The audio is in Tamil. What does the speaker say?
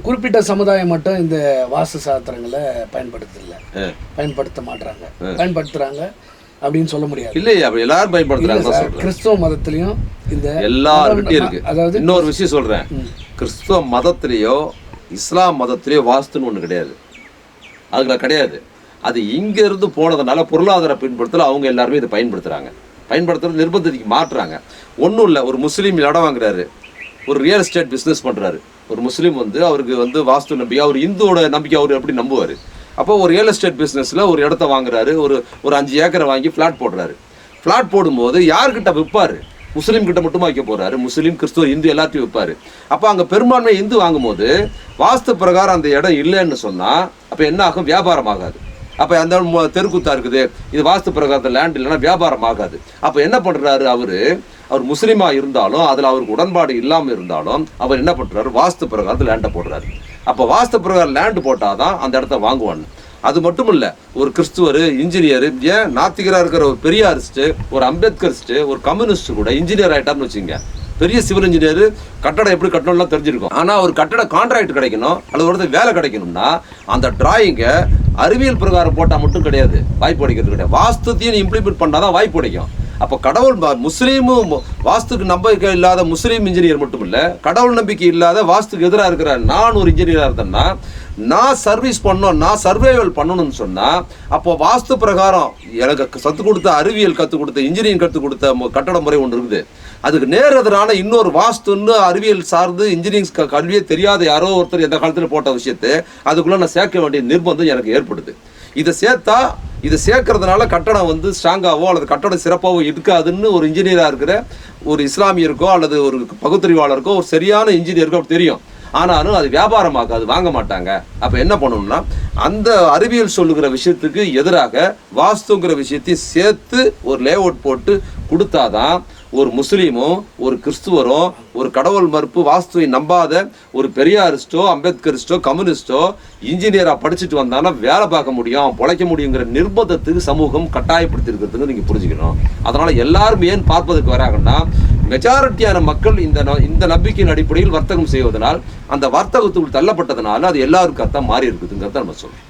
குறிப்பிட்ட சமுதாயம் மட்டும் இந்த வாஸ்து சாஸ்திரங்களை பயன்படுத்தல. பயன்படுத்த மாட்றாங்க. பயன்படுத்துறாங்க அப்படின்னு சொல்ல முடியாது. இல்லையே எல்லாரும் பயன்படுத்துறாங்க கிறிஸ்துவ மதத்திலையும் இந்த எல்லாருக்கிட்டையும் இருக்கு. அதாவது இன்னொரு விஷயம் சொல்றேன். கிறிஸ்துவ மதத்திலேயோ இஸ்லாம் மதத்திலேயோ வாஸ்துன்னு ஒண்ணு கிடையாது. அதுல கிடையாது. அது இங்க இருந்து போனதுனால பொருளாதார பின்படுத்தல அவங்க எல்லாருமே இதை பயன்படுத்துறாங்க. பயன்படுத்துறது நிர்பந்தத்துக்கு மாற்றுறாங்க ஒன்றும் இல்லை ஒரு முஸ்லீம் இடம் வாங்குறாரு. ஒரு ரியல் எஸ்டேட் பிஸ்னஸ் பண்ணுறாரு ஒரு முஸ்லீம் வந்து அவருக்கு வந்து வாஸ்து நம்பிக்கை அவர் இந்துவோட நம்பிக்கை அவர் எப்படி நம்புவார்? அப்போ ஒரு ரியல் எஸ்டேட் பிஸ்னஸில் ஒரு இடத்த வாங்குறாரு ஒரு ஒரு அஞ்சு ஏக்கரை வாங்கி ஃப்ளாட் போடுறாரு. ஃப்ளாட் போடும்போது யார்கிட்ட விற்பாரு? முஸ்லீம் கிட்ட மட்டுமா வைக்க போறாரு? முஸ்லீம் கிறிஸ்துவ இந்து எல்லாத்தையும் விற்பாரு. அப்போ அங்கே பெரும்பான்மை இந்து வாங்கும்போது வாஸ்து பிரகாரம் அந்த இடம் இல்லைன்னு சொன்னால் அப்போ என்ன ஆகும்? வியாபாரம் ஆகாது. அப்போ அந்த தெருக்குத்தா இருக்குது இது வாஸ்து பிரகாரத்தில் லேண்ட் இல்லைன்னா வியாபாரம் ஆகாது. அப்போ என்ன பண்ணுறாரு அவர்? அவர் முஸ்லீமா இருந்தாலும் அதில் அவருக்கு உடன்பாடு இல்லாமல் இருந்தாலும் அவர் என்ன பண்றாரு? வாஸ்து பிரகாரத்தில் லேண்டை போடுறாரு. அப்போ வாஸ்து பிரகாரம் லேண்டு போட்டாதான் அந்த இடத்த வாங்குவான். அது மட்டும் இல்லை ஒரு கிறிஸ்துவர் இன்ஜினியர் ஏன் நாத்திகராக இருக்கிற ஒரு பெரியாரிஸ்ட்டு ஒரு அம்பேத்கரிஸ்ட்டு ஒரு கம்யூனிஸ்ட் கூட இன்ஜினியர் ஆயிட்டார்னு வச்சுங்க பெரிய சிவில் இன்ஜினியர் கட்டடம் எப்படி கட்டணும்லாம் தெரிஞ்சிருக்கும். ஆனால் ஒரு கட்டட கான்ட்ராக்ட் கிடைக்கணும் அல்லது ஒரு வேலை கிடைக்கணும்னா அந்த டிராயிங்கை அறிவியல் பிரகாரம் போட்டால் மட்டும் கிடையாது வாய்ப்பு கிடைக்கிறது கிடையாது. வாஸ்துத்தையும் இம்ப்ளிமெண்ட் பண்ணாதான் வாய்ப்பு கிடைக்கும். அப்போ கடவுள் முஸ்லீமும் வாஸ்துக்கு நம்பிக்கை இல்லாத முஸ்லீம் இன்ஜினியர் மட்டும் இல்லை கடவுள் நம்பிக்கை இல்லாத வாஸ்துக்கு எதிராக இருக்கிற நான் ஒரு இன்ஜினியராக இருந்தேன்னா நான் சர்வீஸ் பண்ணோம் நான் சர்வைவல் பண்ணணும்னு சொன்னால் அப்போ வாஸ்து பிரகாரம் எனக்கு சத்து கொடுத்த அறிவியல் கற்றுக் கொடுத்த இன்ஜினியரிங் கற்றுக் கொடுத்த கட்டட முறை ஒன்று இருக்குது. அதுக்கு நேர் எதிரான இன்னொரு வாஸ்துன்னு அறிவியல் சார்ந்து இன்ஜினியரிங் கல்வியே தெரியாத யாரோ ஒருத்தர் எந்த காலத்தில் போட்ட விஷயத்தை அதுக்குள்ளே நான் சேர்க்க வேண்டிய நிர்பந்தம் எனக்கு ஏற்படுது. இதை சேர்த்தா இதை சேர்க்கறதுனால கட்டடம் வந்து ஸ்ட்ராங்காவோ அல்லது கட்டடம் சிறப்பாகவோ இருக்காதுன்னு ஒரு இன்ஜினியராக இருக்கிற ஒரு இஸ்லாமியருக்கோ அல்லது ஒரு பகுத்தறிவாளருக்கோ ஒரு சரியான இன்ஜினியருக்கோ தெரியும். ஆனாலும் அது வியாபாரமாக்க அது வாங்க மாட்டாங்க. அப்போ என்ன பண்ணணும்னா அந்த அறிவியல் சொல்லுகிற விஷயத்துக்கு எதிராக வாஸ்துங்கிற விஷயத்தையும் சேர்த்து ஒரு லேஅவுட் போட்டு கொடுத்தாதான் ஒரு முஸ்லீமும் ஒரு கிறிஸ்துவரும் ஒரு கடவுள் மறுப்பு வாஸ்துவை நம்பாத ஒரு பெரியாரிஸ்டோ அம்பேத்கரிஸ்டோ கம்யூனிஸ்டோ இன்ஜினியராக படிச்சுட்டு வந்தாலும் வேலை பார்க்க முடியும் பொழைக்க முடியுங்கிற நிர்பந்தத்துக்கு சமூகம் கட்டாயப்படுத்தி இருக்கிறதுக்கு நீங்கள் புரிஞ்சுக்கணும். அதனால் எல்லாரும் ஏன் பார்ப்பதற்கு வராங்கன்னா மெஜாரிட்டியான மக்கள் இந்த ந- இந்த நம்பிக்கையின் அடிப்படையில் வர்த்தகம் செய்வதனால் அந்த வர்த்தகத்துக்குள் தள்ளப்பட்டதனால அது எல்லாருக்கும் அத்தான் மாறி இருக்குதுங்கிறத நம்ம சொல்றோம்.